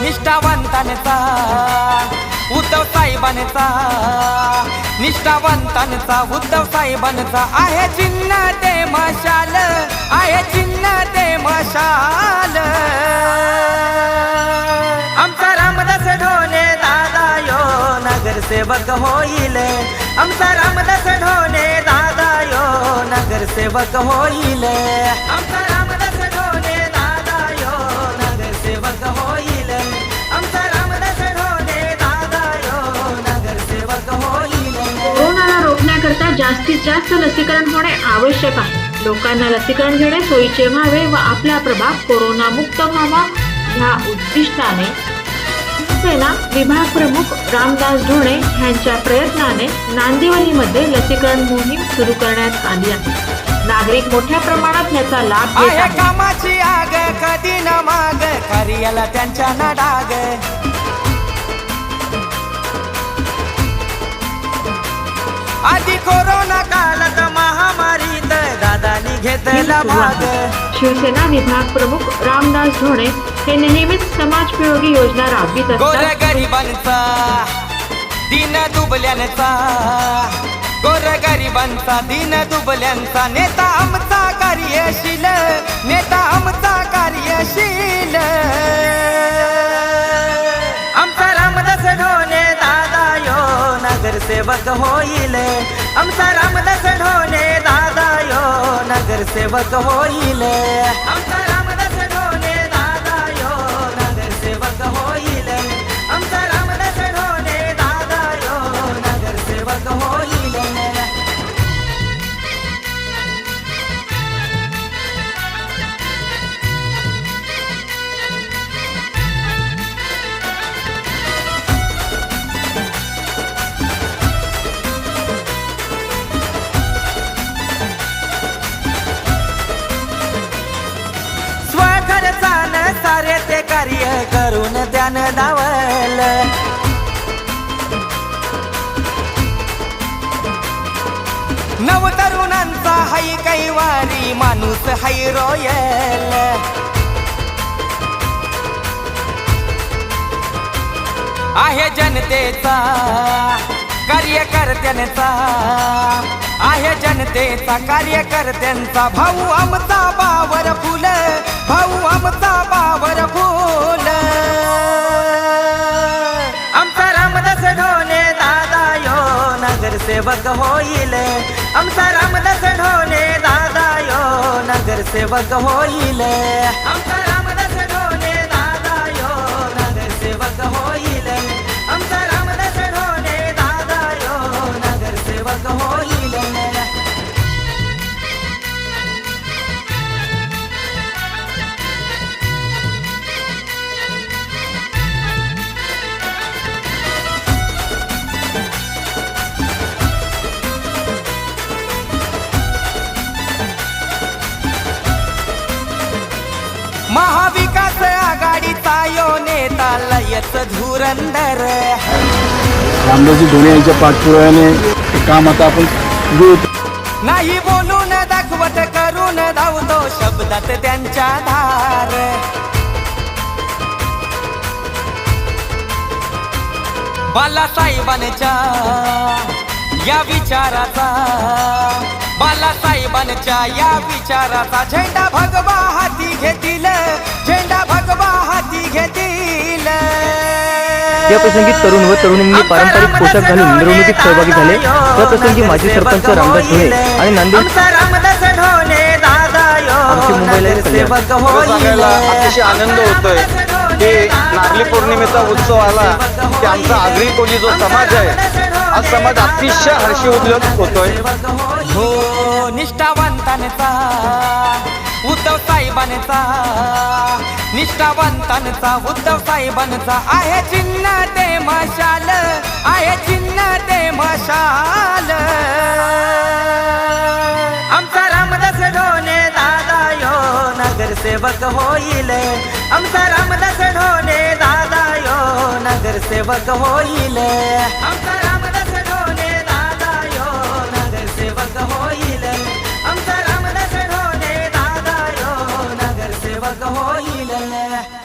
निष्ठावंतांचा उद्धव साहेबांचा निष्ठावंतांचा उद्धव साहेबांचा आहे चिन्ह ते मशाल आहे चिन्ह ते मशाल. आमचा रामदास ढोले दादा यो नगरसेवक होईल. आमचा रामदास ढोले दादा यो नगरसेवक होईल. आमचा जास्तीत जास्त लसीकरण होणे आवश्यक आहे. लोकांना लसीकरण घेणे सोयीचे व्हावे व आपला प्रभाग कोरोना मुक्त व्हावा ह्या उद्दिष्टाने सेना विभाग प्रमुख रामदास ढोणे यांच्या प्रयत्नाने नांदिवलीमध्ये लसीकरण मोहीम सुरू करण्यात आली आहे. नागरिक मोठ्या प्रमाणात याचा लाभ घेत आहेत. कामाची आग कधी न माग त्यांच्या न डाग. आधी कोरोना काळात महामारीत दादानी घेतला भाग. शिवसेना विभाग प्रमुख रामदास ढोणे हे नेहमीच समाजोपयोगी योजना राबवित असतात. गरिबांचा दिन दुबल्यांचा. गोर गरिबांचा दिन दुबल्यांचा. नेता आमचा कार्यशील नेता आमचा कार्यशील. नगरसेवक होईल. आमचा रामदास ढोले दादा यो नगरसेवक होईल. करून दावल नव तरुणांचा हाय कैवारी माणूस हाय रॉयल. आहे जनतेचा कार्यकर्त्यांचा. आहे जनतेचा कार्यकर्त्यांचा. भाऊ आमचा बावर फुल भाऊ नगरसेवक होईल. आमचा रामदास ढोले दादा यो नगरसेवक होईल. आमचा रामदास ढोले दादा यो नगरसेवक होईल. धुरंदर. रामदासजी धोनी यांच्या पाठपुराव्याने हे काम आता आपण नाही बोलून दाखवत करून धावतो शब्दात त्यांच्या धार. बालासाहेबांच्या या विचाराचा बालासाहेबांच्या या विचाराचा झेंडा भगवा हाती घेतील झेंडा भगवा हाती घेतील. या प्रसंगी तरुण व तरुणींनी पारंपरिक पोशाख घालून मिरवणुकीत सहभागी झाले. त्या प्रसंगी माजी सरपंच रामदास ढोळे आणि नांदेड यो मुंबईला. अतिशय आनंद होतोय. की नागली पौर्णिमेचा उत्सव आला की आमचा आगरी कोली जो समाज आहे हा समाज अतिशय हर्षी उद्योग होतोय. हो निष्ठावंतांचा उद्धव साहेबांचा निष्ठावंतांचा उद्धव साहेबांचा. आहे चिन्ह ते मशाल आहे चिन्ह ते मशाल. आमचा रामदास ढोले दादा यो नगरसेवक होईल. आमचा रामदास ढोले दादा यो नगरसेवक होईल. आमचा आमचा